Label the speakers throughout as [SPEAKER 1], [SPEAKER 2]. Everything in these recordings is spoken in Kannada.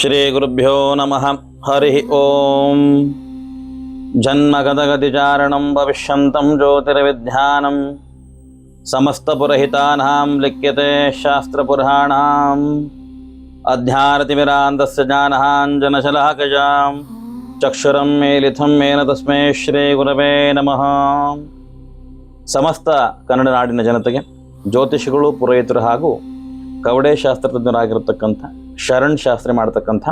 [SPEAKER 1] ಶ್ರೀಗುರುಭ್ಯೋ ನಮಃ ಹರಿ ಓಂ ಜನ್ಮಗದಗತಿಚಾರಣಂ ಭವಿಷ್ಯಂತಂ ಜ್ಯೋತಿರ್ವಿಧ್ಯಾನಂ ಸಮಸ್ತಪುರಹಿತಾನಾಂ ಲಿಖ್ಯತೆ ಶಾಸ್ತ್ರಪುರಾಣಾಂ ಅಧ್ಯಾರತಿಮಿರಾಂತಸ್ಯ ಜಾನಹಾಂಜನಶಲಾಕಜಾಂ ಚಕ್ಷುರಂ ಮೇಲಿಥಂ ಮೇನ ತಸ್ಮೈ ಶ್ರೀಗುರವೇ ನಮಃ ಸಮಸ್ತ ಕನ್ನಡ ನಾಡಿನ ಜನತೆಗೆ ಜ್ಯೋತಿಷಿಗಳು ಪುರೋಹಿತರು ಹಾಗೂ ಕವಡೆ ಶಾಸ್ತ್ರಜ್ಞರಾಗಿರ್ತಕ್ಕಂಥ ಶರಣ್ ಶಾಸ್ತ್ರಿ ಮಾಡ್ತಕ್ಕಂಥ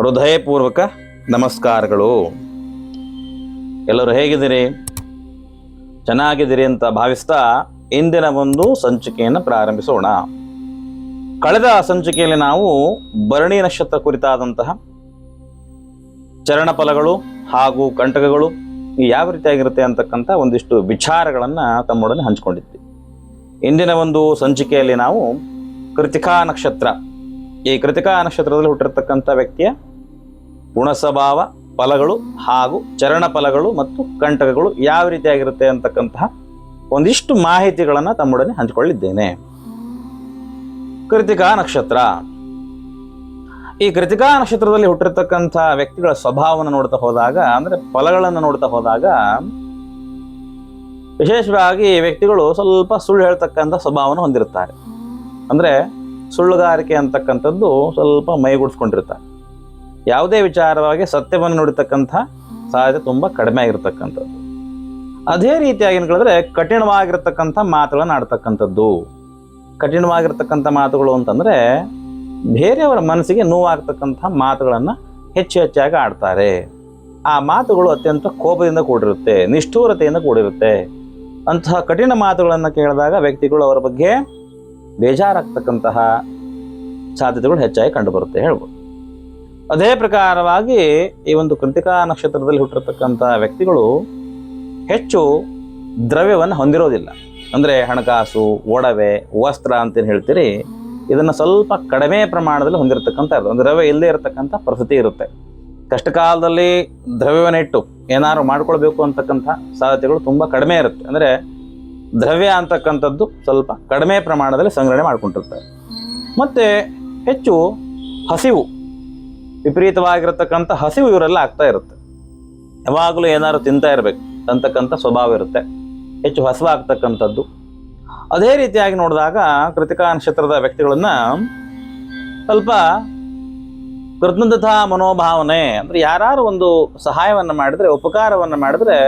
[SPEAKER 1] ಹೃದಯಪೂರ್ವಕ ನಮಸ್ಕಾರಗಳು. ಎಲ್ಲರೂ ಹೇಗಿದ್ದೀರಿ? ಚೆನ್ನಾಗಿದ್ದೀರಿ ಅಂತ ಭಾವಿಸ್ತಾ ಇಂದಿನ ಒಂದು ಸಂಚಿಕೆಯನ್ನು ಪ್ರಾರಂಭಿಸೋಣ. ಕಳೆದ ಸಂಚಿಕೆಯಲ್ಲಿ ನಾವು ಭರಣಿ ನಕ್ಷತ್ರ ಕುರಿತಾದಂತಹ ಚರಣಫಲಗಳು ಹಾಗೂ ಕಂಟಕಗಳು ಯಾವ ರೀತಿಯಾಗಿರುತ್ತೆ ಅಂತಕ್ಕಂಥ ಒಂದಿಷ್ಟು ವಿಚಾರಗಳನ್ನು ತಮ್ಮೊಡನೆ ಹಂಚಿಕೊಂಡಿದ್ವಿ. ಇಂದಿನ ಒಂದು ಸಂಚಿಕೆಯಲ್ಲಿ ನಾವು ಕೃತಿಕಾ ನಕ್ಷತ್ರ ಈ ಕೃತಿಕಾ ನಕ್ಷತ್ರದಲ್ಲಿ ಹುಟ್ಟಿರ್ತಕ್ಕಂಥ ವ್ಯಕ್ತಿಯ ಗುಣಸ್ವಭಾವ, ಫಲಗಳು ಹಾಗೂ ಚರಣ ಫಲಗಳು ಮತ್ತು ಕಂಟಕಗಳು ಯಾವ ರೀತಿಯಾಗಿರುತ್ತೆ ಅಂತಕ್ಕಂತಹ ಒಂದಿಷ್ಟು ಮಾಹಿತಿಗಳನ್ನು ತಮ್ಮೊಡನೆ ಹಂಚಿಕೊಳ್ಳಿದ್ದೇನೆ. ಕೃತಿಕಾ ನಕ್ಷತ್ರ. ಈ ಕೃತಿಕಾ ನಕ್ಷತ್ರದಲ್ಲಿ ಹುಟ್ಟಿರ್ತಕ್ಕಂಥ ವ್ಯಕ್ತಿಗಳ ಸ್ವಭಾವವನ್ನು ನೋಡ್ತಾ ಹೋದಾಗ, ಅಂದ್ರೆ ಫಲಗಳನ್ನು ನೋಡ್ತಾ ಹೋದಾಗ, ವಿಶೇಷವಾಗಿ ವ್ಯಕ್ತಿಗಳು ಸ್ವಲ್ಪ ಸುಳ್ಳು ಹೇಳ್ತಕ್ಕಂಥ ಸ್ವಭಾವವನ್ನು ಹೊಂದಿರುತ್ತಾರೆ. ಅಂದ್ರೆ ಸುಳ್ಳುಗಾರಿಕೆ ಅಂತಕ್ಕಂಥದ್ದು ಸ್ವಲ್ಪ ಮೈಗೂಡಿಸ್ಕೊಂಡಿರ್ತಾರೆ ಯಾವುದೇ ವಿಚಾರವಾಗಿ ಸತ್ಯವನ್ನು ನುಡಿತಕ್ಕಂಥ ಸಾಧ್ಯತೆ ತುಂಬ ಕಡಿಮೆ ಆಗಿರ್ತಕ್ಕಂಥದ್ದು. ಅದೇ ರೀತಿಯಾಗಿ ಏನು ಕೇಳಿದ್ರೆ ಕಠಿಣವಾಗಿರ್ತಕ್ಕಂಥ ಮಾತುಗಳನ್ನು ಆಡ್ತಕ್ಕಂಥದ್ದು. ಕಠಿಣವಾಗಿರ್ತಕ್ಕಂಥ ಮಾತುಗಳು ಅಂತಂದರೆ ಬೇರೆಯವರ ಮನಸ್ಸಿಗೆ ನೋವಾಗ್ತಕ್ಕಂಥ ಮಾತುಗಳನ್ನು ಹೆಚ್ಚು ಹೆಚ್ಚಾಗಿ ಆಡ್ತಾರೆ. ಆ ಮಾತುಗಳು ಅತ್ಯಂತ ಕೋಪದಿಂದ ಕೂಡಿರುತ್ತೆ, ನಿಷ್ಠೂರತೆಯಿಂದ ಕೂಡಿರುತ್ತೆ. ಅಂತಹ ಕಠಿಣ ಮಾತುಗಳನ್ನು ಕೇಳಿದಾಗ ವ್ಯಕ್ತಿಗಳು ಅವರ ಬಗ್ಗೆ ಬೇಜಾರಾಗ್ತಕ್ಕಂತಹ ಸಾಧ್ಯತೆಗಳು ಹೆಚ್ಚಾಗಿ ಕಂಡುಬರುತ್ತೆ ಹೇಳ್ಬೋದು. ಅದೇ ಪ್ರಕಾರವಾಗಿ ಈ ಒಂದು ಕೃತಿಕಾ ನಕ್ಷತ್ರದಲ್ಲಿ ಹುಟ್ಟಿರ್ತಕ್ಕಂಥ ವ್ಯಕ್ತಿಗಳು ಹೆಚ್ಚು ದ್ರವ್ಯವನ್ನು ಹೊಂದಿರೋದಿಲ್ಲ. ಅಂದರೆ ಹಣಕಾಸು, ಒಡವೆ, ವಸ್ತ್ರ ಅಂತೇನು ಹೇಳ್ತೀರಿ, ಇದನ್ನು ಸ್ವಲ್ಪ ಕಡಿಮೆ ಪ್ರಮಾಣದಲ್ಲಿ ಹೊಂದಿರತಕ್ಕಂಥ ಒಂದು ದ್ರವ್ಯ ಇಲ್ಲದೇ ಇರತಕ್ಕಂಥ ಪರಿಸ್ಥಿತಿ ಇರುತ್ತೆ. ಕಷ್ಟಕಾಲದಲ್ಲಿ ದ್ರವ್ಯವನ್ನು ಇಟ್ಟು ಏನಾದ್ರು ಮಾಡ್ಕೊಳ್ಬೇಕು ಅಂತಕ್ಕಂಥ ಸಾಧ್ಯತೆಗಳು ತುಂಬ ಕಡಿಮೆ ಇರುತ್ತೆ. ಅಂದರೆ ದ್ರವ್ಯ ಅಂತಕ್ಕಂಥದ್ದು ಸ್ವಲ್ಪ ಕಡಿಮೆ ಪ್ರಮಾಣದಲ್ಲಿ ಸಂಗ್ರಹಣೆ ಮಾಡ್ಕೊಂಡಿರ್ತಾರೆ. ಮತ್ತು ಹೆಚ್ಚು ಹಸಿವು, ವಿಪರೀತವಾಗಿರತಕ್ಕಂಥ ಹಸಿವು ಇವರೆಲ್ಲ ಆಗ್ತಾ ಇರುತ್ತೆ. ಯಾವಾಗಲೂ ಏನಾದ್ರು ತಿಂತಾ ಇರಬೇಕು ಅಂತಕ್ಕಂಥ ಸ್ವಭಾವ ಇರುತ್ತೆ. ಹೆಚ್ಚು ಹಸಿವಾಗ್ತಕ್ಕಂಥದ್ದು. ಅದೇ ರೀತಿಯಾಗಿ ನೋಡಿದಾಗ ಕೃತಿಕಾ ನಕ್ಷತ್ರದ ವ್ಯಕ್ತಿಗಳನ್ನು ಸ್ವಲ್ಪ ಕೃತಜ್ಞತಾ ಮನೋಭಾವನೆ ಅಂದರೆ ಯಾರು ಒಂದು ಸಹಾಯವನ್ನು ಮಾಡಿದರೆ, ಉಪಕಾರವನ್ನು ಮಾಡಿದ್ರೆ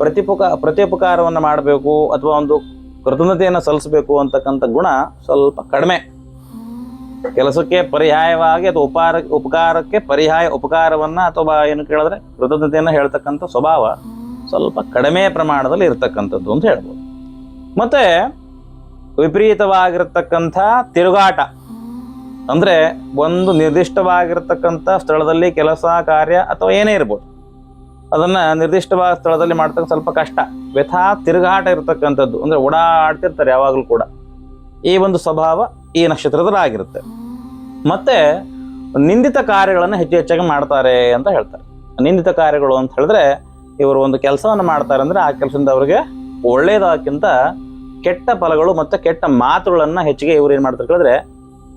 [SPEAKER 1] ಪ್ರತಿಪುಕ ಪ್ರತಿಪಕಾರವನ್ನು ಮಾಡಬೇಕು ಅಥವಾ ಒಂದು ಕೃತಜ್ಞತೆಯನ್ನು ಸಲ್ಲಿಸಬೇಕು ಅಂತಕ್ಕಂಥ ಗುಣ ಸ್ವಲ್ಪ ಕಡಿಮೆ. ಕೆಲಸಕ್ಕೆ ಪರ್ಯಾಯವಾಗಿ ಅಥವಾ ಉಪಾರ ಉಪಕಾರಕ್ಕೆ ಪರ್ಯಾಯ ಉಪಕಾರವನ್ನ ಅಥವಾ ಏನು ಕೇಳಿದ್ರೆ ಕೃತಜ್ಞತೆಯನ್ನು ಹೇಳ್ತಕ್ಕಂಥ ಸ್ವಭಾವ ಸ್ವಲ್ಪ ಕಡಿಮೆ ಪ್ರಮಾಣದಲ್ಲಿ ಇರತಕ್ಕಂಥದ್ದು ಅಂತ ಹೇಳ್ಬೋದು. ಮತ್ತೆ ವಿಪರೀತವಾಗಿರ್ತಕ್ಕಂಥ ತಿರುಗಾಟ ಅಂದ್ರೆ ಒಂದು ನಿರ್ದಿಷ್ಟವಾಗಿರ್ತಕ್ಕಂಥ ಸ್ಥಳದಲ್ಲಿ ಕೆಲಸ, ಕಾರ್ಯ ಅಥವಾ ಏನೇ ಇರ್ಬೋದು. ಅದನ್ನ ನಿರ್ದಿಷ್ಟವಾದ ಸ್ಥಳದಲ್ಲಿ ಮಾಡ್ತಕ್ಕ ಸ್ವಲ್ಪ ಕಷ್ಟ. ವ್ಯಥಾ, ತಿರುಗಾಟ ಇರತಕ್ಕಂಥದ್ದು. ಅಂದ್ರೆ ಓಡಾಡ್ತಿರ್ತಾರೆ ಯಾವಾಗಲೂ ಕೂಡ. ಈ ಒಂದು ಸ್ವಭಾವ ಈ ನಕ್ಷತ್ರದಲ್ಲಿ ಆಗಿರುತ್ತೆ ಮತ್ತೆ ನಿಂದಿತ ಕಾರ್ಯಗಳನ್ನು ಹೆಚ್ಚು ಹೆಚ್ಚಾಗಿ ಮಾಡ್ತಾರೆ ಅಂತ ಹೇಳ್ತಾರೆ. ನಿಂದಿತ ಕಾರ್ಯಗಳು ಅಂತ ಹೇಳಿದ್ರೆ ಇವರು ಒಂದು ಕೆಲಸವನ್ನು ಮಾಡ್ತಾರೆ ಅಂದ್ರೆ ಆ ಕೆಲಸದಿಂದ ಅವರಿಗೆ ಒಳ್ಳೇದಕ್ಕಿಂತ ಕೆಟ್ಟ ಫಲಗಳು ಮತ್ತು ಕೆಟ್ಟ ಮಾತುಗಳನ್ನು ಹೆಚ್ಚಿಗೆ ಇವ್ರು ಏನು ಮಾಡ್ತಾರೆ ಕೇಳಿದ್ರೆ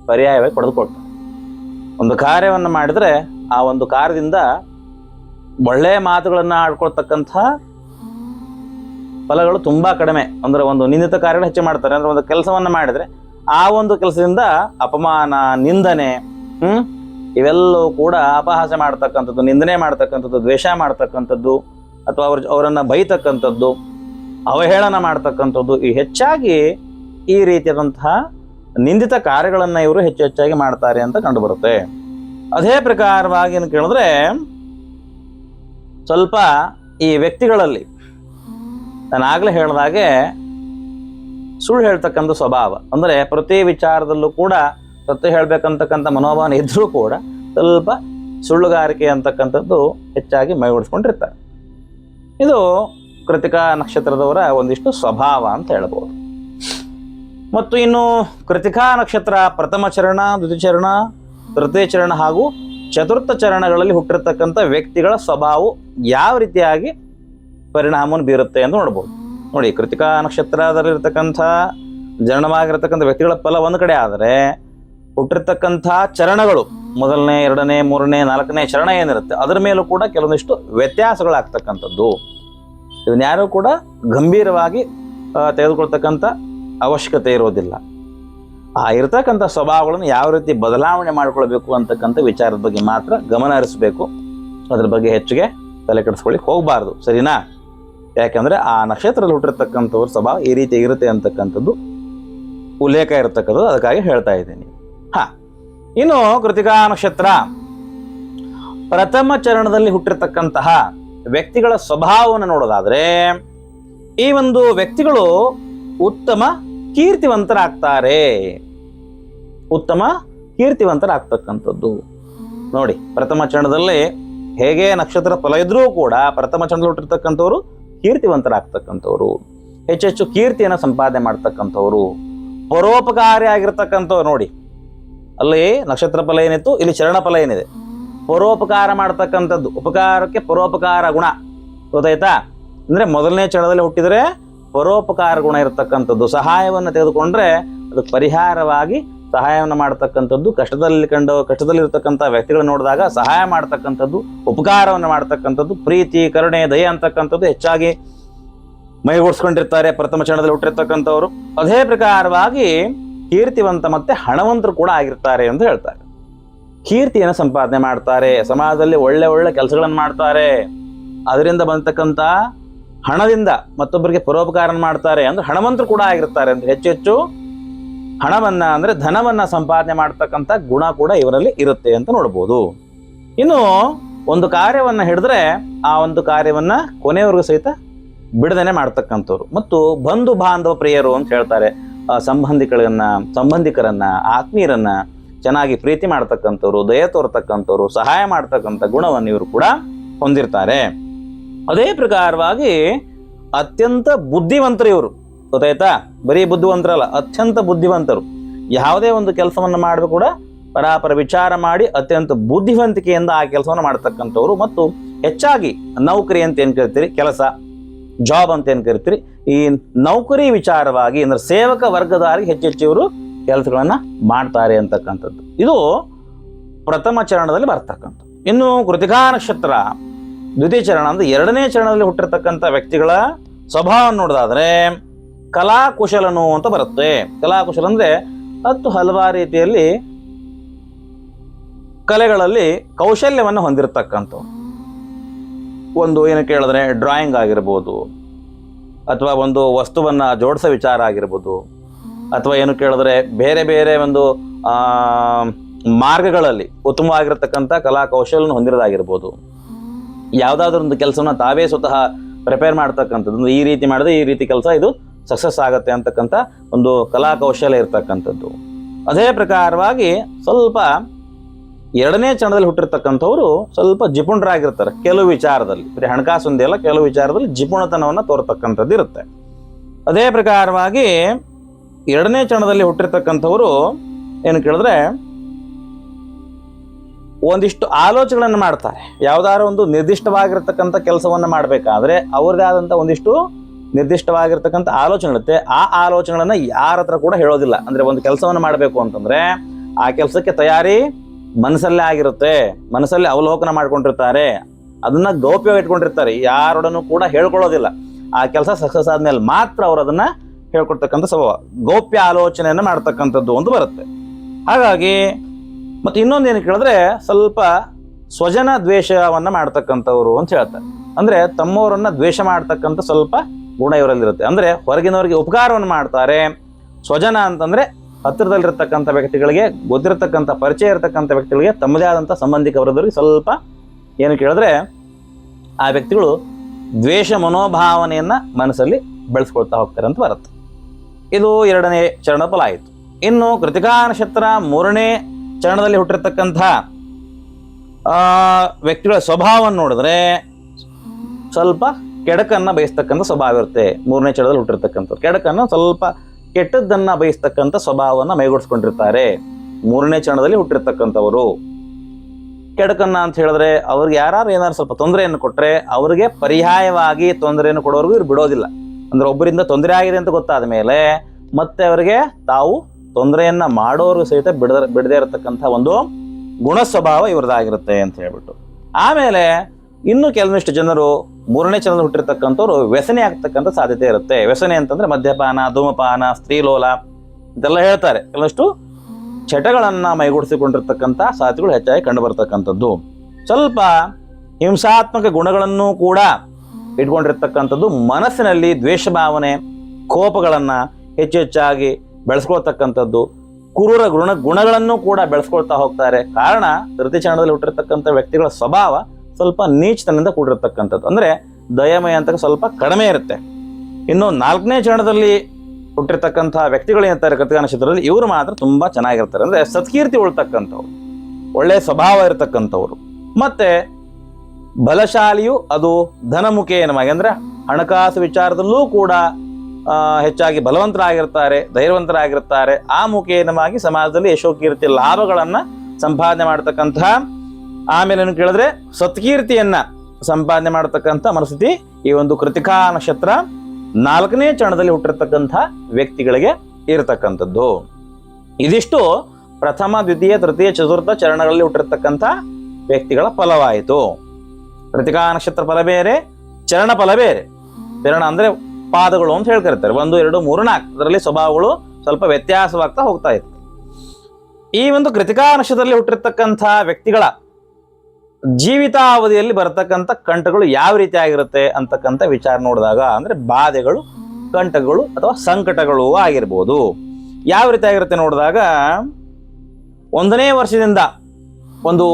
[SPEAKER 1] ಪರ್ಯಾಯವಾಗಿ ಪಡೆದುಕೊಳ್ತಾರೆ. ಒಂದು ಕಾರ್ಯವನ್ನು ಮಾಡಿದ್ರೆ ಆ ಒಂದು ಕಾರ್ಯದಿಂದ ಒಳ್ಳೆಯ ಮಾತುಗಳನ್ನು ಆಡ್ಕೊಳ್ತಕ್ಕಂಥ ಫಲಗಳು ತುಂಬಾ ಕಡಿಮೆ. ಅಂದ್ರೆ ಒಂದು ನಿಂದಿತ ಕಾರ್ಯಗಳು ಹೆಚ್ಚು ಮಾಡ್ತಾರೆ. ಅಂದ್ರೆ ಒಂದು ಕೆಲಸವನ್ನು ಮಾಡಿದ್ರೆ ಆ ಒಂದು ಕೆಲಸದಿಂದ ಅಪಮಾನ, ನಿಂದನೆ, ಹ್ಮ್? ಇವೆಲ್ಲವೂ ಕೂಡ ಅಪಹಾಸ ಮಾಡ್ತಕ್ಕಂಥದ್ದು, ನಿಂದನೆ ಮಾಡ್ತಕ್ಕಂಥದ್ದು, ದ್ವೇಷ ಮಾಡ್ತಕ್ಕಂಥದ್ದು, ಅಥವಾ ಅವ್ರ ಅವರನ್ನು ಬೈತಕ್ಕಂಥದ್ದು, ಅವಹೇಳನ ಮಾಡ್ತಕ್ಕಂಥದ್ದು, ಈ ಹೆಚ್ಚಾಗಿ ಈ ರೀತಿಯಾದಂತಹ ನಿಂದಿತ ಕಾರ್ಯಗಳನ್ನು ಇವರು ಹೆಚ್ಚು ಹೆಚ್ಚಾಗಿ ಮಾಡ್ತಾರೆ ಅಂತ ಕಂಡುಬರುತ್ತೆ. ಅದೇ ಪ್ರಕಾರವಾಗಿ ಏನು ಕೇಳಿದ್ರೆ ಸ್ವಲ್ಪ ಈ ವ್ಯಕ್ತಿಗಳಲ್ಲಿ ನಾನು ಆಗಲೇ ಹೇಳಿದಾಗೆ ಸುಳ್ಳು ಹೇಳ್ತಕ್ಕಂಥ ಸ್ವಭಾವ. ಅಂದರೆ ಪ್ರತಿ ವಿಚಾರದಲ್ಲೂ ಕೂಡ ಸತ್ಯ ಹೇಳಬೇಕಂತಕ್ಕಂಥ ಮನೋಭಾವನೆ ಇದ್ದರೂ ಕೂಡ ಸ್ವಲ್ಪ ಸುಳ್ಳುಗಾರಿಕೆ ಅಂತಕ್ಕಂಥದ್ದು ಹೆಚ್ಚಾಗಿ ಮೈಗೂಡಿಸ್ಕೊಂಡಿರ್ತಾರೆ. ಇದು ಕೃತಿಕಾ ನಕ್ಷತ್ರದವರ ಒಂದಿಷ್ಟು ಸ್ವಭಾವ ಅಂತ ಹೇಳ್ಬೋದು. ಮತ್ತು ಇನ್ನು ಕೃತಿಕಾ ನಕ್ಷತ್ರ ಪ್ರಥಮ ಚರಣ, ದ್ವಿತೀಯ ಚರಣ, ತೃತೀಯ ಚರಣ ಹಾಗೂ ಚತುರ್ಥ ಚರಣಗಳಲ್ಲಿ ಹುಟ್ಟಿರ್ತಕ್ಕಂಥ ವ್ಯಕ್ತಿಗಳ ಸ್ವಭಾವ ಯಾವ ರೀತಿಯಾಗಿ ಪರಿಣಾಮವನ್ನು ಬೀರುತ್ತೆ ಅಂತ ನೋಡ್ಬೋದು. ನೋಡಿ, ಕೃತಿಕಾ ನಕ್ಷತ್ರದಲ್ಲಿರ್ತಕ್ಕಂಥ, ಜನನವಾಗಿರ್ತಕ್ಕಂಥ ವ್ಯಕ್ತಿಗಳ ಫಲ ಒಂದು ಕಡೆ ಆದರೆ ಹುಟ್ಟಿರ್ತಕ್ಕಂಥ ಚರಣಗಳು ಮೊದಲನೇ, ಎರಡನೇ, ಮೂರನೇ, ನಾಲ್ಕನೇ ಚರಣ ಏನಿರುತ್ತೆ, ಅದರ ಮೇಲೂ ಕೂಡ ಕೆಲವೊಂದಿಷ್ಟು ವ್ಯತ್ಯಾಸಗಳಾಗ್ತಕ್ಕಂಥದ್ದು. ಇದನ್ನ ಯಾರೂ ಕೂಡ ಗಂಭೀರವಾಗಿ ತೆಗೆದುಕೊಳ್ತಕ್ಕಂಥ ಅವಶ್ಯಕತೆ ಇರೋದಿಲ್ಲ. ಆ ಇರತಕ್ಕಂಥ ಸ್ವಭಾವಗಳನ್ನು ಯಾವ ರೀತಿ ಬದಲಾವಣೆ ಮಾಡಿಕೊಳ್ಬೇಕು ಅಂತಕ್ಕಂಥ ವಿಚಾರದ ಬಗ್ಗೆ ಮಾತ್ರ ಗಮನ ಹರಿಸಬೇಕು. ಅದ್ರ ಬಗ್ಗೆ ಹೆಚ್ಚಿಗೆ ತಲೆ ಕೆಡಿಸ್ಕೊಳ್ಳಿಕ್ಕೆ ಹೋಗಬಾರ್ದು, ಸರಿನಾ? ಯಾಕೆಂದರೆ ಆ ನಕ್ಷತ್ರದಲ್ಲಿ ಹುಟ್ಟಿರ್ತಕ್ಕಂಥವ್ರ ಸ್ವಭಾವ ಈ ರೀತಿ ಇರುತ್ತೆ ಅಂತಕ್ಕಂಥದ್ದು ಉಲ್ಲೇಖ ಇರತಕ್ಕಂಥದ್ದು ಅದಕ್ಕಾಗಿ ಹೇಳ್ತಾ ಇದ್ದೀನಿ. ಹಾ, ಇನ್ನು ಕೃತಿಕಾ ನಕ್ಷತ್ರ. ಪ್ರಥಮ ಚರಣದಲ್ಲಿ ಹುಟ್ಟಿರ್ತಕ್ಕಂತಹ ವ್ಯಕ್ತಿಗಳ ಸ್ವಭಾವವನ್ನು ನೋಡೋದಾದ್ರೆ, ಈ ಒಂದು ವ್ಯಕ್ತಿಗಳು ಉತ್ತಮ ಕೀರ್ತಿವಂತರಾಗ್ತಾರೆ. ಉತ್ತಮ ಕೀರ್ತಿವಂತರಾಗ್ತಕ್ಕಂಥದ್ದು. ನೋಡಿ, ಪ್ರಥಮ ಚರಣದಲ್ಲಿ ಹೇಗೆ ನಕ್ಷತ್ರ ಫಲ ಇದ್ರೂ ಕೂಡ ಪ್ರಥಮ ಚರಣದಲ್ಲಿ ಹುಟ್ಟಿರ್ತಕ್ಕಂಥವ್ರು ಕೀರ್ತಿವಂತರಾಗ್ತಕ್ಕಂಥವ್ರು. ಹೆಚ್ಚೆಚ್ಚು ಕೀರ್ತಿಯನ್ನು ಸಂಪಾದನೆ ಮಾಡ್ತಕ್ಕಂಥವ್ರು. ಪರೋಪಕಾರಿ ಆಗಿರ್ತಕ್ಕಂಥವ್ರು ನೋಡಿ. ಅಲ್ಲಿ ನಕ್ಷತ್ರ ಫಲ ಏನಿತ್ತು? ಇಲ್ಲಿ ಚರಣ ಫಲ ಏನಿದೆ? ಪರೋಪಕಾರ ಮಾಡ್ತಕ್ಕಂಥದ್ದು. ಉಪಕಾರಕ್ಕೆ ಪರೋಪಕಾರ ಗುಣ. ಗೊತ್ತಾಯ್ತಾ? ಅಂದ್ರೆ ಮೊದಲನೇ ಚರಣದಲ್ಲಿ ಹುಟ್ಟಿದರೆ ಪರೋಪಕಾರ ಗುಣ ಇರತಕ್ಕಂಥದ್ದು. ಸಹಾಯವನ್ನು ತೆಗೆದುಕೊಂಡ್ರೆ ಅದಕ್ಕೆ ಪರಿಹಾರವಾಗಿ ಸಹಾಯವನ್ನು ಮಾಡ್ತಕ್ಕಂಥದ್ದು, ಕಷ್ಟದಲ್ಲಿ ಕಂಡು, ಕಷ್ಟದಲ್ಲಿರ್ತಕ್ಕಂಥ ವ್ಯಕ್ತಿಗಳನ್ನ ನೋಡಿದಾಗ ಸಹಾಯ ಮಾಡ್ತಕ್ಕಂಥದ್ದು, ಉಪಕಾರವನ್ನು ಮಾಡ್ತಕ್ಕಂಥದ್ದು, ಪ್ರೀತಿ, ಕರುಣೆ, ದಯ ಅಂತಕ್ಕಂಥದ್ದು ಹೆಚ್ಚಾಗಿ ಮೈಗೂಡಿಸ್ಕೊಂಡಿರ್ತಾರೆ. ಪ್ರಥಮ ಕ್ಷಣದಲ್ಲಿ ಹುಟ್ಟಿರ್ತಕ್ಕಂಥವ್ರು. ಅದೇ ಪ್ರಕಾರವಾಗಿ ಕೀರ್ತಿವಂತ ಮತ್ತೆ ಹಣವಂತರು ಕೂಡ ಆಗಿರ್ತಾರೆ ಎಂದು ಹೇಳ್ತಾರೆ. ಕೀರ್ತಿಯನ್ನು ಸಂಪಾದನೆ ಮಾಡ್ತಾರೆ. ಸಮಾಜದಲ್ಲಿ ಒಳ್ಳೆ ಒಳ್ಳೆ ಕೆಲಸಗಳನ್ನು ಮಾಡ್ತಾರೆ. ಅದರಿಂದ ಬಂದತಕ್ಕಂಥ ಹಣದಿಂದ ಮತ್ತೊಬ್ಬರಿಗೆ ಪರೋಪಕಾರ ಮಾಡ್ತಾರೆ. ಅಂದ್ರೆ ಹಣವಂತರು ಕೂಡ ಆಗಿರ್ತಾರೆ. ಅಂದ್ರೆ ಹೆಚ್ಚು ಹೆಚ್ಚು ಹಣವನ್ನ ಅಂದ್ರೆ ಧನವನ್ನ ಸಂಪಾದನೆ ಮಾಡ್ತಕ್ಕಂಥ ಗುಣ ಕೂಡ ಇವರಲ್ಲಿ ಇರುತ್ತೆ ಅಂತ ನೋಡ್ಬೋದು. ಇನ್ನು ಒಂದು ಕಾರ್ಯವನ್ನ ಹಿಡಿದ್ರೆ ಆ ಒಂದು ಕಾರ್ಯವನ್ನ ಕೊನೆಯವರೆಗೂ ಸಹಿತ ಬಿಡದೇನೆ ಮಾಡ್ತಕ್ಕಂಥವ್ರು. ಮತ್ತು ಬಂಧು ಬಾಂಧವ ಪ್ರಿಯರು ಅಂತ ಹೇಳ್ತಾರೆ. ಸಂಬಂಧಿಕರನ್ನ ಸಂಬಂಧಿಕರನ್ನ, ಆತ್ಮೀಯರನ್ನ ಚೆನ್ನಾಗಿ ಪ್ರೀತಿ ಮಾಡ್ತಕ್ಕಂಥವ್ರು, ದಯ ತೋರ್ತಕ್ಕಂಥವ್ರು, ಸಹಾಯ ಮಾಡ್ತಕ್ಕಂಥ ಗುಣವನ್ನು ಇವರು ಕೂಡ ಹೊಂದಿರ್ತಾರೆ. ಅದೇ ಪ್ರಕಾರವಾಗಿ ಅತ್ಯಂತ ಬುದ್ಧಿವಂತರು ಇವರು. ಗೊತ್ತಾಯ್ತಾ? ಬರೀ ಬುದ್ಧಿವಂತರಲ್ಲ, ಅತ್ಯಂತ ಬುದ್ಧಿವಂತರು. ಯಾವುದೇ ಒಂದು ಕೆಲಸವನ್ನು ಮಾಡಬೇಕು ಕೂಡ ಪರಾಪರ ವಿಚಾರ ಮಾಡಿ ಅತ್ಯಂತ ಬುದ್ಧಿವಂತಿಕೆಯಿಂದ ಆ ಕೆಲಸವನ್ನು ಮಾಡ್ತಕ್ಕಂಥವ್ರು. ಮತ್ತು ಹೆಚ್ಚಾಗಿ ನೌಕರಿ ಅಂತ ಏನು ಕರಿತೀರಿ? ಕೆಲಸ, ಜಾಬ್ ಅಂತ ಏನು ಕರಿತೀರಿ? ಈ ನೌಕರಿ ವಿಚಾರವಾಗಿ ಅಂದರೆ ಸೇವಕ ವರ್ಗದವರಿಗೆ ಹೆಚ್ಚೆಚ್ಚು ಹೆಚ್ಚು ಇವರು ಕೆಲಸಗಳನ್ನು ಮಾಡ್ತಾರೆ ಅಂತಕ್ಕಂಥದ್ದು. ಇದು ಪ್ರಥಮ ಚರಣದಲ್ಲಿ ಬರ್ತಕ್ಕಂಥ ಇನ್ನು ಕೃತಿಕಾ ನಕ್ಷತ್ರ ದ್ವಿತೀಯ ಚರಣ ಅಂದರೆ ಎರಡನೇ ಚರಣದಲ್ಲಿ ಹುಟ್ಟಿರ್ತಕ್ಕಂಥ ವ್ಯಕ್ತಿಗಳ ಸ್ವಭಾವ ನೋಡೋದಾದ್ರೆ ಕಲಾಕುಶಲನು ಅಂತ ಬರುತ್ತೆ. ಕಲಾಕುಶಲ ಅಂದ್ರೆ ಹತ್ತು ಹಲವಾರು ರೀತಿಯಲ್ಲಿ ಕಲೆಗಳಲ್ಲಿ ಕೌಶಲ್ಯವನ್ನು ಹೊಂದಿರತಕ್ಕಂಥವು ಒಂದು ಏನಕ್ಕೆ ಹೇಳಿದ್ರೆ ಡ್ರಾಯಿಂಗ್ ಆಗಿರ್ಬೋದು, ಅಥವಾ ಒಂದು ವಸ್ತುವನ್ನು ಜೋಡಿಸೋ ವಿಚಾರ ಆಗಿರ್ಬೋದು, ಅಥವಾ ಏನು ಕೇಳಿದ್ರೆ ಬೇರೆ ಬೇರೆ ಒಂದು ಮಾರ್ಗಗಳಲ್ಲಿ ಉತ್ತಮವಾಗಿರತಕ್ಕಂಥ ಕಲಾ ಕೌಶಲ್ಯವನ್ನು ಹೊಂದಿರೋದಾಗಿರ್ಬೋದು. ಯಾವುದಾದ್ರೂ ಒಂದು ಕೆಲಸವನ್ನು ತಾವೇ ಸ್ವತಃ ಪ್ರಿಪೇರ್ ಮಾಡ್ತಕ್ಕಂಥದ್ದು. ಈ ರೀತಿ ಮಾಡಿದ್ರೆ ಈ ರೀತಿ ಕೆಲಸ, ಇದು ಸಕ್ಸಸ್ ಆಗುತ್ತೆ ಅಂತಕ್ಕಂಥ ಒಂದು ಕಲಾ ಕೌಶಲ್ಯ ಇರ್ತಕ್ಕಂಥದ್ದು. ಅದೇ ಪ್ರಕಾರವಾಗಿ ಸ್ವಲ್ಪ ಎರಡನೇ ಚರಣದಲ್ಲಿ ಹುಟ್ಟಿರ್ತಕ್ಕಂಥವ್ರು ಸ್ವಲ್ಪ ಜಿಪುಣರಾಗಿರ್ತಾರೆ. ಕೆಲವು ವಿಚಾರದಲ್ಲಿ, ಬರೀ ಹಣಕಾಸು ಒಂದೇ ಅಲ್ಲ, ಕೆಲವು ವಿಚಾರದಲ್ಲಿ ಜಿಪುಣತನವನ್ನು ತೋರ್ತಕ್ಕಂಥದ್ದು ಇರುತ್ತೆ. ಅದೇ ಪ್ರಕಾರವಾಗಿ ಎರಡನೇ ಚರಣದಲ್ಲಿ ಹುಟ್ಟಿರ್ತಕ್ಕಂಥವ್ರು ಏನು ಕೇಳಿದ್ರೆ, ಒಂದಿಷ್ಟು ಆಲೋಚನೆಗಳನ್ನು ಮಾಡ್ತಾರೆ. ಯಾವ್ದಾದ್ರು ಒಂದು ನಿರ್ದಿಷ್ಟವಾಗಿರ್ತಕ್ಕಂಥ ಕೆಲಸವನ್ನು ಮಾಡಬೇಕಾದ್ರೆ ಅವ್ರದೇ ಆದಂಥ ಒಂದಿಷ್ಟು ನಿರ್ದಿಷ್ಟವಾಗಿರ್ತಕ್ಕಂಥ ಆಲೋಚನೆ ಇರುತ್ತೆ. ಆ ಆಲೋಚನೆಗಳನ್ನ ಯಾರ ಹತ್ರ ಕೂಡ ಹೇಳೋದಿಲ್ಲ. ಅಂದ್ರೆ ಒಂದು ಕೆಲಸವನ್ನು ಮಾಡಬೇಕು ಅಂತಂದ್ರೆ ಆ ಕೆಲಸಕ್ಕೆ ತಯಾರಿ ಮನಸ್ಸಲ್ಲೇ ಆಗಿರುತ್ತೆ. ಮನಸ್ಸಲ್ಲಿ ಅವಲೋಕನ ಮಾಡ್ಕೊಂಡಿರ್ತಾರೆ. ಅದನ್ನ ಗೌಪ್ಯವಾಗಿ ಇಟ್ಕೊಂಡಿರ್ತಾರೆ. ಯಾರೊಡನು ಕೂಡ ಹೇಳ್ಕೊಳ್ಳೋದಿಲ್ಲ. ಆ ಕೆಲಸ ಸಕ್ಸಸ್ ಆದ್ಮೇಲೆ ಮಾತ್ರ ಅವ್ರು ಅದನ್ನ ಹೇಳ್ಕೊಡ್ತಕ್ಕಂಥ ಸ್ವಭಾವ. ಗೌಪ್ಯ ಆಲೋಚನೆಯನ್ನ ಮಾಡ್ತಕ್ಕಂಥದ್ದು ಒಂದು ಬರುತ್ತೆ. ಹಾಗಾಗಿ ಮತ್ತೆ ಇನ್ನೊಂದು ಏನು ಕೇಳಿದ್ರೆ ಸ್ವಲ್ಪ ಸ್ವಜನ ದ್ವೇಷವನ್ನ ಮಾಡ್ತಕ್ಕಂಥವ್ರು ಅಂತ ಹೇಳ್ತಾರೆ. ಅಂದ್ರೆ ತಮ್ಮವರನ್ನ ದ್ವೇಷ ಮಾಡ್ತಕ್ಕಂಥ ಸ್ವಲ್ಪ ಗುಣ ಇವರಲ್ಲಿರುತ್ತೆ. ಅಂದ್ರೆ ಹೊರಗಿನವರಿಗೆ ಉಪಕಾರವನ್ನು ಮಾಡ್ತಾರೆ. ಸ್ವಜನ ಅಂತಂದ್ರೆ ಹತ್ತಿರದಲ್ಲಿರ್ತಕ್ಕಂಥ ವ್ಯಕ್ತಿಗಳಿಗೆ, ಗೊತ್ತಿರತಕ್ಕಂಥ ಪರಿಚಯ ಇರತಕ್ಕಂಥ ವ್ಯಕ್ತಿಗಳಿಗೆ, ತಮ್ಮದೇ ಆದಂಥ ಸಂಬಂಧಿಕ ಸ್ವಲ್ಪ ಏನು ಕೇಳಿದ್ರೆ ಆ ವ್ಯಕ್ತಿಗಳು ದ್ವೇಷ ಮನೋಭಾವನೆಯನ್ನ ಮನಸ್ಸಲ್ಲಿ ಬೆಳೆಸ್ಕೊಳ್ತಾ ಹೋಗ್ತಾರೆ ಅಂತ ಬರುತ್ತೆ. ಇದು ಎರಡನೇ ಚರಣ ಫಲ ಆಯಿತು. ಇನ್ನು ಕೃತಿಕಾ ನಕ್ಷತ್ರ ಮೂರನೇ ಚರಣದಲ್ಲಿ ಹುಟ್ಟಿರ್ತಕ್ಕಂಥ ವ್ಯಕ್ತಿಗಳ ಸ್ವಭಾವವನ್ನು ನೋಡಿದ್ರೆ ಸ್ವಲ್ಪ ಕೆಡಕನ್ನ ಬಯಸ್ತಕ್ಕಂಥ ಸ್ವಭಾವ ಇರುತ್ತೆ. ಮೂರನೇ ಚಳದಲ್ಲಿ ಹುಟ್ಟಿರ್ತಕ್ಕಂಥವ್ರು. ಕೆಡಕನ್ನ ಸ್ವಲ್ಪ ಕೆಟ್ಟದ್ದನ್ನ ಬಯಸ್ತಕ್ಕಂಥ ಸ್ವಭಾವವನ್ನು ಮೈಗೂಡಿಸ್ಕೊಂಡಿರ್ತಾರೆ. ಮೂರನೇ ಚರಣದಲ್ಲಿ ಹುಟ್ಟಿರ್ತಕ್ಕಂಥವರು. ಕೆಡಕನ್ನ ಅಂತ ಹೇಳಿದ್ರೆ ಅವ್ರಿಗೆ ಯಾರು ಏನಾದ್ರು ಸ್ವಲ್ಪ ತೊಂದರೆಯನ್ನು ಕೊಟ್ಟರೆ ಅವ್ರಿಗೆ ಪರ್ಯಾಯವಾಗಿ ತೊಂದರೆಯನ್ನು ಕೊಡೋರ್ಗು ಇವ್ರು ಬಿಡೋದಿಲ್ಲ. ಅಂದ್ರೆ ಒಬ್ಬರಿಂದ ತೊಂದರೆ ಆಗಿದೆ ಅಂತ ಗೊತ್ತಾದ ಮೇಲೆ ಮತ್ತೆ ಅವರಿಗೆ ತಾವು ತೊಂದರೆಯನ್ನ ಮಾಡೋರು ಸಹಿತ ಬಿಡದ, ಬಿಡದೇ ಇರತಕ್ಕಂಥ ಒಂದು ಗುಣ ಸ್ವಭಾವ ಇವ್ರದ್ದಾಗಿರುತ್ತೆ ಅಂತ ಹೇಳ್ಬಿಟ್ಟು. ಆಮೇಲೆ ಇನ್ನು ಕೆಲವೊಂದಿಷ್ಟು ಜನರು ಮೂರನೇ ಚಂದ್ರ ಹುಟ್ಟಿರ್ತಕ್ಕಂಥವ್ರು ವ್ಯಸನೆ ಆಗ್ತಕ್ಕಂಥ ಸಾಧ್ಯತೆ ಇರುತ್ತೆ. ವ್ಯಸನೆ ಅಂತಂದ್ರೆ ಮದ್ಯಪಾನ, ಧೂಮಪಾನ ಸ್ತ್ರೀಲೋಲ ಇದೆಲ್ಲ ಹೇಳ್ತಾರೆ. ಕೆಲವಷ್ಟು ಚಟಗಳನ್ನು ಮೈಗೂಡಿಸಿಕೊಂಡಿರ್ತಕ್ಕಂಥ ಸಾಧ್ಯತೆಗಳು ಹೆಚ್ಚಾಗಿ ಕಂಡುಬರ್ತಕ್ಕಂಥದ್ದು. ಸ್ವಲ್ಪ ಹಿಂಸಾತ್ಮಕ ಗುಣಗಳನ್ನು ಕೂಡ ಇಟ್ಕೊಂಡಿರ್ತಕ್ಕಂಥದ್ದು ಮನಸ್ಸಿನಲ್ಲಿ ದ್ವೇಷ ಭಾವನೆ ಕೋಪಗಳನ್ನು ಹೆಚ್ಚು ಹೆಚ್ಚಾಗಿ ಬೆಳೆಸ್ಕೊಳ್ತಕ್ಕಂಥದ್ದು, ಕುರೂರ ಗುಣ ಗುಣಗಳನ್ನು ಕೂಡ ಬೆಳೆಸ್ಕೊಳ್ತಾ ಹೋಗ್ತಾರೆ. ಕಾರಣ, ತೃತೀಯ ಚರಣದಲ್ಲಿ ಹುಟ್ಟಿರ್ತಕ್ಕಂಥ ವ್ಯಕ್ತಿಗಳ ಸ್ವಭಾವ ಸ್ವಲ್ಪ ನೀಚತನದಿಂದ ಕೂಡಿರತಕ್ಕಂಥದ್ದು. ಅಂದ್ರೆ ದಯಮಯ ಅಂತ ಸ್ವಲ್ಪ ಕಡಿಮೆ ಇರುತ್ತೆ. ಇನ್ನು ನಾಲ್ಕನೇ ಚರಣದಲ್ಲಿ ಹುಟ್ಟಿರ್ತಕ್ಕಂಥ ವ್ಯಕ್ತಿಗಳು ಏನಿರ್ತಾರೆ ಕೃತಿಕ ನಕ್ಷತ್ರದಲ್ಲಿ, ಇವರು ಮಾತ್ರ ತುಂಬ ಚೆನ್ನಾಗಿರ್ತಾರೆ. ಅಂದ್ರೆ ಸತ್ಕೀರ್ತಿ ಉಳ್ತಕ್ಕಂಥವ್ರು ಒಳ್ಳೆಯ ಸ್ವಭಾವ ಇರತಕ್ಕಂಥವ್ರು. ಮತ್ತೆ ಬಲಶಾಲಿಯು ಅದು ಧನಮುಖೇನವಾಗಿ ಅಂದ್ರೆ ಹಣಕಾಸು ವಿಚಾರದಲ್ಲೂ ಕೂಡ ಹೆಚ್ಚಾಗಿ ಬಲವಂತರಾಗಿರ್ತಾರೆ ಧೈರ್ಯವಂತರಾಗಿರ್ತಾರೆ ಆ ಮುಖೇನವಾಗಿ ಸಮಾಜದಲ್ಲಿ ಯಶೋಕೀರ್ತಿ ಲಾಭಗಳನ್ನು ಸಂಪಾದನೆ ಮಾಡತಕ್ಕಂತಹ ಆಮೇಲೆ ಕೇಳಿದ್ರೆ ಸತ್ಕೀರ್ತಿಯನ್ನ ಸಂಪಾದನೆ ಮಾಡತಕ್ಕಂಥ ಮನಸ್ಥಿತಿ ಈ ಒಂದು ಕೃತಿಕಾ ನಕ್ಷತ್ರ ನಾಲ್ಕನೇ ಚರಣದಲ್ಲಿ ಹುಟ್ಟಿರ್ತಕ್ಕಂಥ ವ್ಯಕ್ತಿಗಳಿಗೆ ಇರತಕ್ಕಂಥದ್ದು. ಇದಿಷ್ಟು ಪ್ರಥಮ, ದ್ವಿತೀಯ, ತೃತೀಯ, ಚತುರ್ಥ ಚರಣಗಳಲ್ಲಿ ಹುಟ್ಟಿರ್ತಕ್ಕಂಥ ವ್ಯಕ್ತಿಗಳ ಫಲವಾಯಿತು. ಕೃತಿಕಾ ನಕ್ಷತ್ರ ಫಲ ಬೇರೆ, ಚರಣ ಫಲ ಬೇರೆ. ಚರಣ ಅಂದ್ರೆ ಪಾದಗಳು ಅಂತ ಹೇಳ್ಕರಿತಾರೆ ಒಂದು, ಎರಡು, ಮೂರು, ನಾಲ್ಕು. ಅದರಲ್ಲಿ ಸ್ವಭಾವಗಳು ಸ್ವಲ್ಪ ವ್ಯತ್ಯಾಸವಾಗ್ತಾ ಹೋಗ್ತಾ ಇತ್ತು. ಈ ಒಂದು ಕೃತಿಕಾ ನಕ್ಷತ್ರದಲ್ಲಿ ಹುಟ್ಟಿರ್ತಕ್ಕಂಥ ವ್ಯಕ್ತಿಗಳ ಜೀವಿತಾವಧಿಯಲ್ಲಿ ಬರತಕ್ಕಂಥ ಕಂಟಗಳು ಯಾವ ರೀತಿ ಆಗಿರುತ್ತೆ ಅಂತಕ್ಕಂಥ ವಿಚಾರ ನೋಡಿದಾಗ ಅಂದರೆ ಬಾಧೆಗಳು, ಕಂಟಗಳು ಅಥವಾ ಸಂಕಟಗಳು ಆಗಿರ್ಬೋದು. ಯಾವ ರೀತಿ ಆಗಿರುತ್ತೆ ನೋಡಿದಾಗ ಒಂದನೇ ವರ್ಷದಿಂದ ಒಂದು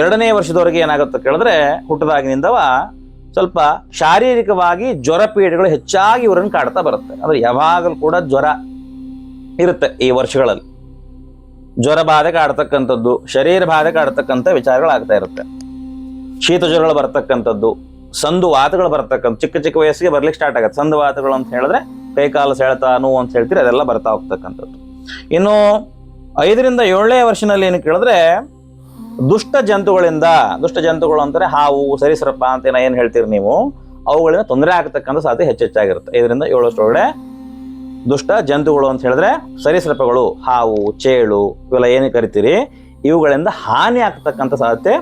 [SPEAKER 1] ಎರಡನೇ ವರ್ಷದವರೆಗೆ ಏನಾಗುತ್ತೆ ಕೇಳಿದ್ರೆ ಹುಟ್ಟದಾಗಿನಿಂದವ ಸ್ವಲ್ಪ ಶಾರೀರಿಕವಾಗಿ ಜ್ವರ ಪೀಡೆಗಳು ಹೆಚ್ಚಾಗಿ ಇವರನ್ನು ಕಾಡ್ತಾ ಬರುತ್ತೆ. ಅಂದರೆ ಯಾವಾಗಲೂ ಕೂಡ ಜ್ವರ ಇರುತ್ತೆ ಈ ವರ್ಷಗಳಲ್ಲಿ. ಜ್ವರ ಬಾಧೆ ಕಾಡ್ತಕ್ಕಂಥದ್ದು, ಶರೀರ ಬಾಧೆ ಕಾಡ್ತಕ್ಕಂಥ ವಿಚಾರಗಳಾಗ್ತಾ ಇರುತ್ತೆ. ಶೀತ ಜ್ವರಗಳು ಬರ್ತಕ್ಕಂಥದ್ದು, ಸಂದು ವಾತಗಳು ಬರ್ತಕ್ಕಂಥ ಚಿಕ್ಕ ಚಿಕ್ಕ ವಯಸ್ಸಿಗೆ ಬರ್ಲಿಕ್ಕೆ ಸ್ಟಾರ್ಟ್ ಆಗುತ್ತೆ. ಸಂದು ವಾತಗಳು ಅಂತ ಹೇಳಿದ್ರೆ ಕೈಕಾಲು, ಸೆಳೆತ ಅಂತ ಹೇಳ್ತೀರಿ, ಅದೆಲ್ಲ ಬರ್ತಾ ಹೋಗ್ತಕ್ಕಂಥದ್ದು. ಇನ್ನು ಐದರಿಂದ ಏಳನೇ ವರ್ಷನಲ್ಲಿ ಏನು ಕೇಳಿದ್ರೆ ದುಷ್ಟ ಜಂತುಗಳಿಂದ, ದುಷ್ಟ ಜಂತುಗಳು ಅಂತಾರೆ ಹಾವು ಸರಿಸರಪ್ಪ ಅಂತ ಏನೋ ಹೇಳ್ತೀರಿ ನೀವು, ಅವುಗಳಿಂದ ತೊಂದರೆ ಆಗ್ತಕ್ಕಂಥ ಸಾಧ್ಯ ಹೆಚ್ಚೆಚ್ಚಾಗಿರುತ್ತೆ. ಇದರಿಂದ ವರ್ಷದೊಳಗಡೆ ದುಷ್ಟ ಜಂತುಗಳು ಅಂತ ಹೇಳಿದ್ರೆ ಸರೀಸೃಪಗಳು ಹಾವು, ಚೇಳು ಇವೆಲ್ಲ ಏನು ಕರಿತೀರಿ, ಇವುಗಳಿಂದ ಹಾನಿ ಆಗ್ತಕ್ಕಂಥ ಸಾಧ್ಯತೆ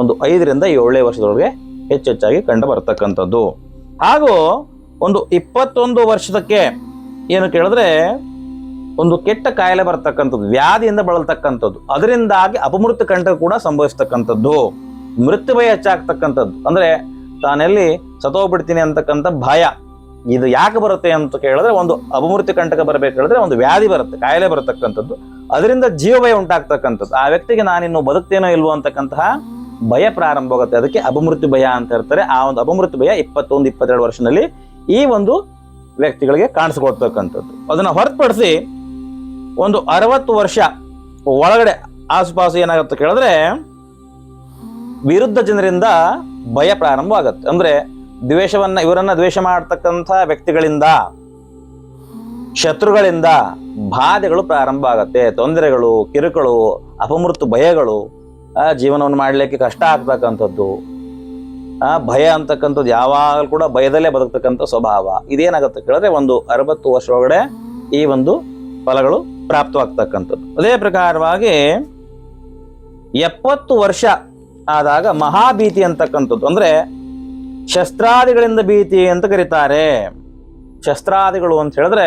[SPEAKER 1] ಒಂದು ಐದರಿಂದ ಏಳನೇ ವರ್ಷದೊಳಗೆ ಹೆಚ್ಚೆಚ್ಚಾಗಿ ಕಂಡು ಬರ್ತಕ್ಕಂಥದ್ದು. ಹಾಗೂ ಒಂದು ಇಪ್ಪತ್ತೊಂದು ವರ್ಷದಕ್ಕೆ ಏನು ಕೇಳಿದ್ರೆ ಒಂದು ಕೆಟ್ಟ ಕಾಯಿಲೆ ಬರ್ತಕ್ಕಂಥದ್ದು, ವ್ಯಾಧಿಯಿಂದ ಬಳಲ್ತಕ್ಕಂಥದ್ದು, ಅದರಿಂದಾಗಿ ಅಪಮೃತ್ಯು ಕಂಠ ಕೂಡ ಸಂಭವಿಸ್ತಕ್ಕಂಥದ್ದು ಮೃತ್ಯು ಭಯ ಹೆಚ್ಚಾಗ್ತಕ್ಕಂಥದ್ದು. ಅಂದ್ರೆ ತಾನೆಲ್ಲಿ ಸತೋಗ್ಬಿಡ್ತೀನಿ ಅಂತಕ್ಕಂಥ ಭಯ ಇದು ಯಾಕೆ ಬರುತ್ತೆ ಅಂತ ಕೇಳಿದ್ರೆ ಒಂದು ಅಪಮೃತ್ಯು ಕಂಟಕ ಬರಬೇಕು ಹೇಳಿದ್ರೆ ಒಂದು ವ್ಯಾಧಿ ಬರುತ್ತೆ, ಕಾಯಿಲೆ ಬರತಕ್ಕಂಥದ್ದು. ಅದರಿಂದ ಜೀವ ಭಯ ಉಂಟಾಗ್ತಕ್ಕಂಥದ್ದು. ಆ ವ್ಯಕ್ತಿಗೆ ನಾನಿನ್ನು ಬದುಕ್ತೇನೋ ಇಲ್ವೋ ಅಂತಕ್ಕಂತಹ ಭಯ ಪ್ರಾರಂಭ ಆಗುತ್ತೆ. ಅದಕ್ಕೆ ಅಪಮೃತ್ಯು ಭಯ ಅಂತ ಇರ್ತಾರೆ ಆ ಒಂದು ಅಪಮೃತ್ಯು ಭಯ ಇಪ್ಪತ್ತೊಂದು, ಇಪ್ಪತ್ತೆರಡು ವರ್ಷದಲ್ಲಿ ಈ ಒಂದು ವ್ಯಕ್ತಿಗಳಿಗೆ ಕಾಣಿಸ್ಕೊಡ್ತಕ್ಕಂಥದ್ದು. ಅದನ್ನ ಹೊರತುಪಡಿಸಿ ಒಂದು ಅರವತ್ತು ವರ್ಷ ಒಳಗಡೆ ಆಸುಪಾಸು ಏನಾಗುತ್ತೆ ಕೇಳಿದ್ರೆ ವಿರುದ್ಧ ಜನರಿಂದ ಭಯ ಪ್ರಾರಂಭ ಆಗುತ್ತೆ ಅಂದ್ರೆ ದ್ವೇಷವನ್ನ, ಇವರನ್ನ ದ್ವೇಷ ಮಾಡತಕ್ಕಂಥ ವ್ಯಕ್ತಿಗಳಿಂದ, ಶತ್ರುಗಳಿಂದ ಬಾಧೆಗಳು ಪ್ರಾರಂಭ ಆಗತ್ತೆ. ತೊಂದರೆಗಳು, ಕಿರುಕುಳು ಅಪಮೃತ ಭಯಗಳು ಜೀವನವನ್ನು ಮಾಡಲಿಕ್ಕೆ ಕಷ್ಟ ಆಗ್ತಕ್ಕಂಥದ್ದು. ಆ, ಭಯ ಅಂತಕ್ಕಂಥದ್ದು ಯಾವಾಗಲೂ ಕೂಡ ಭಯದಲ್ಲೇ ಬದುಕ್ತಕ್ಕಂಥ ಸ್ವಭಾವ. ಇದೇನಾಗುತ್ತೆ ಕೇಳಿದ್ರೆ ಒಂದು ಅರವತ್ತು ವರ್ಷ ಒಳಗಡೆ ಈ ಒಂದು ಫಲಗಳು ಪ್ರಾಪ್ತವಾಗ್ತಕ್ಕಂಥದ್ದು. ಅದೇ ಪ್ರಕಾರವಾಗಿ ಎಪ್ಪತ್ತು ವರ್ಷ ಆದಾಗ ಮಹಾಭೀತಿ ಅಂತಕ್ಕಂಥದ್ದು. ಅಂದ್ರೆ ಶಸ್ತ್ರಾದಿಗಳಿಂದ ಭೀತಿ ಅಂತ ಕರೀತಾರೆ. ಶಸ್ತ್ರಾದಿಗಳು ಅಂತ ಹೇಳಿದ್ರೆ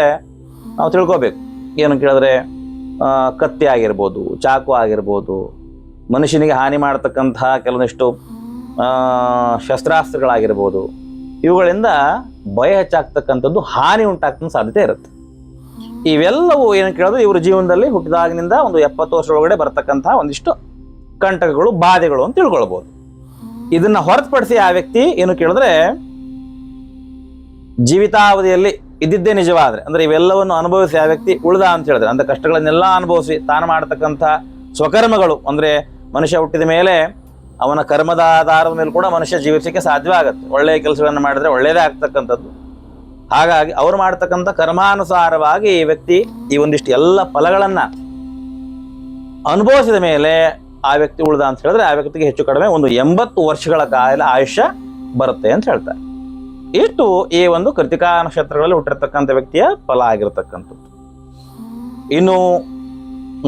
[SPEAKER 1] ನಾವು ತಿಳ್ಕೋಬೇಕು. ಏನು ಕೇಳಿದ್ರೆ ಕತ್ತಿ ಆಗಿರ್ಬೋದು, ಚಾಕು ಆಗಿರ್ಬೋದು, ಮನುಷ್ಯನಿಗೆ ಹಾನಿ ಮಾಡತಕ್ಕಂತಹ ಕೆಲವೊಂದಿಷ್ಟು ಶಸ್ತ್ರಾಸ್ತ್ರಗಳಾಗಿರ್ಬೋದು, ಇವುಗಳಿಂದ ಭಯ ಹೆಚ್ಚಾಗ್ತಕ್ಕಂಥದ್ದು, ಹಾನಿ ಉಂಟಾಗ್ತಕ್ಕ ಸಾಧ್ಯತೆ ಇರುತ್ತೆ. ಇವೆಲ್ಲವೂ ಏನು ಕೇಳಿದ್ರೆ ಇವ್ರ ಜೀವನದಲ್ಲಿ ಹುಟ್ಟಿದಾಗಿನಿಂದ ಒಂದು ಎಪ್ಪತ್ತು ವರ್ಷ ಒಳಗಡೆ ಬರ್ತಕ್ಕಂಥ ಒಂದಿಷ್ಟು ಕಂಟಕಗಳು, ಬಾಧೆಗಳು ಅಂತ ತಿಳ್ಕೊಳ್ಬಹುದು ಇದನ್ನ ಹೊರತುಪಡಿಸಿ ಆ ವ್ಯಕ್ತಿ ಏನು ಕೇಳಿದ್ರೆ ಜೀವಿತಾವಧಿಯಲ್ಲಿ ಇದ್ದಿದ್ದೇ ನಿಜವಾದ್ರೆ, ಅಂದ್ರೆ ಇವೆಲ್ಲವನ್ನು ಅನುಭವಿಸಿ ಆ ವ್ಯಕ್ತಿ ಉಳಿದ ಅಂತ ಹೇಳಿದ್ರೆ, ಅಂದ್ರೆ ಕಷ್ಟಗಳನ್ನೆಲ್ಲ ಅನುಭವಿಸಿ ತಾನು ಮಾಡತಕ್ಕಂಥ ಸ್ವಕರ್ಮಗಳು, ಅಂದ್ರೆ ಮನುಷ್ಯ ಹುಟ್ಟಿದ ಮೇಲೆ ಅವನ ಕರ್ಮದ ಆಧಾರದ ಮೇಲೆ ಕೂಡ ಮನುಷ್ಯ ಜೀವಿಸಲಿಕ್ಕೆ ಸಾಧ್ಯವಾಗುತ್ತೆ ಒಳ್ಳೆಯ ಕೆಲಸಗಳನ್ನು ಮಾಡಿದ್ರೆ ಒಳ್ಳೆಯದೇ ಆಗ್ತಕ್ಕಂಥದ್ದು. ಹಾಗಾಗಿ ಅವ್ರು ಮಾಡ್ತಕ್ಕಂಥ ಕರ್ಮಾನುಸಾರವಾಗಿ ಈ ವ್ಯಕ್ತಿ ಈ ಒಂದಿಷ್ಟು ಎಲ್ಲ ಫಲಗಳನ್ನ ಅನುಭವಿಸಿದ ಮೇಲೆ ಆ ವ್ಯಕ್ತಿ ಉಳಿದ ಅಂತ ಹೇಳಿದ್ರೆ ಆ ವ್ಯಕ್ತಿಗೆ ಹೆಚ್ಚು ಕಡಿಮೆ ಒಂದು ಎಂಬತ್ತು ವರ್ಷಗಳ ಕಾಲ ಆಯುಷ್ಯ ಬರುತ್ತೆ ಅಂತ ಹೇಳ್ತಾರೆ. ಇಷ್ಟು ಈ ಒಂದು ಕೃತಿಕಾ ನಕ್ಷತ್ರಗಳಲ್ಲಿ ಹುಟ್ಟಿರ್ತಕ್ಕಂಥ ವ್ಯಕ್ತಿಯ ಫಲ ಆಗಿರತಕ್ಕಂಥದ್ದು. ಇನ್ನು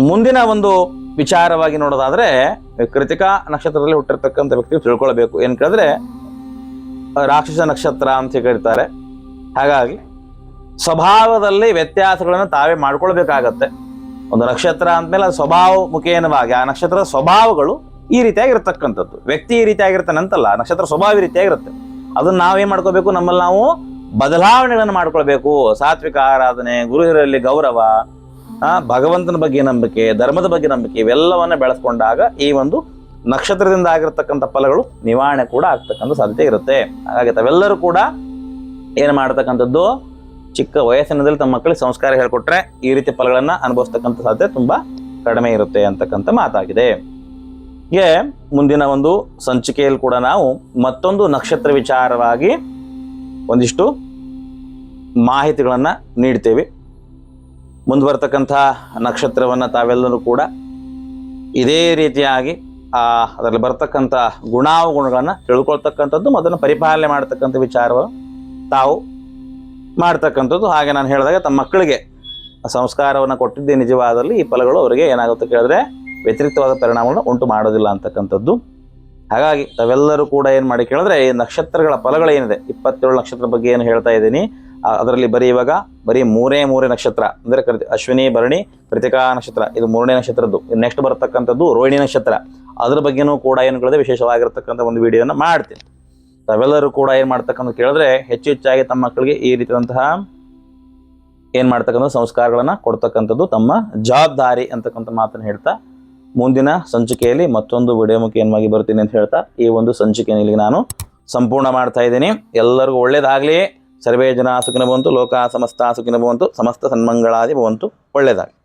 [SPEAKER 1] ಮುಂದಿನ ಒಂದು ವಿಚಾರವಾಗಿ ನೋಡೋದಾದ್ರೆ, ಕೃತಿಕಾ ನಕ್ಷತ್ರದಲ್ಲಿ ಹುಟ್ಟಿರ್ತಕ್ಕಂಥ ವ್ಯಕ್ತಿ ತಿಳ್ಕೊಳ್ಬೇಕು. ಏನ್ ಕೇಳಿದ್ರೆ, ರಾಕ್ಷಸ ನಕ್ಷತ್ರ ಅಂತ ಕರೀತಾರೆ ಹಾಗಾಗಿ, ಸ್ವಭಾವದಲ್ಲಿ ವ್ಯತ್ಯಾಸಗಳನ್ನು ತಾವೇ ಮಾಡ್ಕೊಳ್ಬೇಕಾಗತ್ತೆ. ಒಂದು ನಕ್ಷತ್ರ ಅಂದಮೇಲೆ ಅದು ಸ್ವಭಾವ ಮುಖೇನವಾಗಿ, ಆ ನಕ್ಷತ್ರದ ಸ್ವಭಾವಗಳು ಈ ರೀತಿಯಾಗಿರ್ತಕ್ಕಂಥದ್ದು. ವ್ಯಕ್ತಿ ಈ ರೀತಿಯಾಗಿರ್ತಾನೆ ಅಂತಲ್ಲ ನಕ್ಷತ್ರ ಸ್ವಭಾವ ಈ ರೀತಿಯಾಗಿರುತ್ತೆ. ಅದನ್ನ ನಾವೇನು ಮಾಡ್ಕೋಬೇಕು? ನಮ್ಮಲ್ಲಿ ನಾವು ಬದಲಾವಣೆಗಳನ್ನು ಮಾಡ್ಕೊಳ್ಬೇಕು. ಸಾತ್ವಿಕ ಆರಾಧನೆ ಗುರು ಹಿರಿಯರಲ್ಲಿ ಗೌರವ ಭಗವಂತನ ಬಗ್ಗೆ ನಂಬಿಕೆ, ಧರ್ಮದ ಬಗ್ಗೆ ನಂಬಿಕೆ, ಇವೆಲ್ಲವನ್ನ ಬೆಳೆಸ್ಕೊಂಡಾಗ ಈ ಒಂದು ನಕ್ಷತ್ರದಿಂದ ಆಗಿರ್ತಕ್ಕಂಥ ಫಲಗಳು ನಿವಾರಣೆ ಕೂಡ ಆಗ್ತಕ್ಕಂಥ ಸಾಧ್ಯತೆ ಇರುತ್ತೆ. ಹಾಗಾಗಿ ತಾವೆಲ್ಲರೂ ಕೂಡ ಏನು ಮಾಡ್ತಕ್ಕಂಥದ್ದು? ಚಿಕ್ಕ ವಯಸ್ಸಿನದಲ್ಲಿ ತಮ್ಮ ಮಕ್ಕಳಿಗೆ ಸಂಸ್ಕಾರ ಹೇಳಿಕೊಟ್ರೆ ಈ ರೀತಿ ಫಲಗಳನ್ನು ಅನುಭವಿಸ್ತಕ್ಕಂಥ ಸಾಧ್ಯತೆ ತುಂಬಾ ಕಡಿಮೆ ಇರುತ್ತೆ ಅಂತಕ್ಕಂಥ ಮಾತಾಗಿದೆ. ಹೀಗೆ ಮುಂದಿನ ಒಂದು ಸಂಚಿಕೆಯಲ್ಲಿ ಕೂಡ ನಾವು ಮತ್ತೊಂದು ನಕ್ಷತ್ರ ವಿಚಾರವಾಗಿ ಒಂದಿಷ್ಟು ಮಾಹಿತಿಗಳನ್ನು ನೀಡ್ತೇವೆ. ಮುಂದುವರ್ತಕ್ಕಂಥ ನಕ್ಷತ್ರವನ್ನ ತಾವೆಲ್ಲರೂ ಕೂಡ ಇದೇ ರೀತಿಯಾಗಿ ಆ ಅದರಲ್ಲಿ ಬರ್ತಕ್ಕಂಥ ಗುಣಾವಗುಣಗಳನ್ನು ತಿಳ್ಕೊಳ್ತಕ್ಕಂಥದ್ದು ಅದನ್ನು ಪರಿಪಾಲನೆ ಮಾಡ್ತಕ್ಕಂಥ ವಿಚಾರವನ್ನು ತಾವು ಮಾಡ್ತಕ್ಕಂಥದ್ದು. ಹಾಗೆ ನಾನು ಹೇಳಿದಾಗ ತಮ್ಮ ಮಕ್ಕಳಿಗೆ ಸಂಸ್ಕಾರವನ್ನು ಕೊಟ್ಟಿದ್ದೆ ನಿಜವಾದಲ್ಲಿ, ಈ ಫಲಗಳು ಅವರಿಗೆ ಏನಾಗುತ್ತೆ ಕೇಳಿದ್ರೆ ವ್ಯತಿರಿಕ್ತವಾದ ಪರಿಣಾಮಗಳನ್ನು ಉಂಟು ಮಾಡೋದಿಲ್ಲ ಅಂತಕ್ಕಂಥದ್ದು. ಹಾಗಾಗಿ ತಾವೆಲ್ಲರೂ ಕೂಡ ಏನು ಮಾಡಿ ಕೇಳಿದ್ರೆ, ಈ ನಕ್ಷತ್ರಗಳ ಫಲಗಳೇನಿದೆ ಇಪ್ಪತ್ತೇಳು ನಕ್ಷತ್ರ ಬಗ್ಗೆ ಏನು ಹೇಳ್ತಾ ಇದ್ದೀನಿ ಅದರಲ್ಲಿ ಬರೀ ಇವಾಗ ಬರೀ ಮೂರೇ ಮೂರೇ ನಕ್ಷತ್ರ, ಅಂದರೆ ಕೃತಿ ಅಶ್ವಿನಿ, ಭರಣಿ, ಕೃತಿಕಾ ನಕ್ಷತ್ರ, ಇದು ಮೂರನೇ ನಕ್ಷತ್ರದ್ದು. ನೆಕ್ಸ್ಟ್ ಬರತಕ್ಕಂಥದ್ದು ರೋಹಿಣಿ ನಕ್ಷತ್ರ. ಅದ್ರ ಬಗ್ಗೆನೂ ಕೂಡ ಏನು ಕೇಳಿದ್ರೆ ವಿಶೇಷವಾಗಿರ್ತಕ್ಕಂಥ ಒಂದು ವಿಡಿಯೋನ ಮಾಡ್ತೀನಿ. ತಾವೆಲ್ಲರೂ ಕೂಡ ಏನು ಮಾಡ್ತಕ್ಕಂಥ ಕೇಳಿದ್ರೆ ಹೆಚ್ಚು ಹೆಚ್ಚಾಗಿ ತಮ್ಮ ಮಕ್ಕಳಿಗೆ ಈ ರೀತಿಯಾದಂತಹ ಏನು ಮಾಡ್ತಕ್ಕಂಥ ಸಂಸ್ಕಾರಗಳನ್ನು ಕೊಡ್ತಕ್ಕಂಥದ್ದು ತಮ್ಮ ಜವಾಬ್ದಾರಿ ಅಂತಕ್ಕಂಥ ಮಾತನ್ನು ಹೇಳ್ತಾ, ಮುಂದಿನ ಸಂಚಿಕೆಯಲ್ಲಿ ಮತ್ತೊಂದು ವಿಡಿಯೋ ಮುಖೇನವಾಗಿ ಬರ್ತೀನಿ ಅಂತ ಹೇಳ್ತಾ, ಈ ಒಂದು ಸಂಚಿಕೆಯನ್ನು ಇಲ್ಲಿಗೆ ನಾನು ಸಂಪೂರ್ಣ ಮಾಡ್ತಾ ಇದ್ದೀನಿ. ಎಲ್ಲರಿಗೂ ಒಳ್ಳೇದಾಗಲಿ. ಸರ್ವೇ ಜನ ಸುಖಿನ ಭವಂತು, ಲೋಕ ಸಮಸ್ತ ಸುಖಿನ ಭವಂತು, ಸಮಸ್ತ ಸನ್ಮಂಗಳಾದಿ ಭವಂತು ಒಳ್ಳೇದಾಗಲಿ.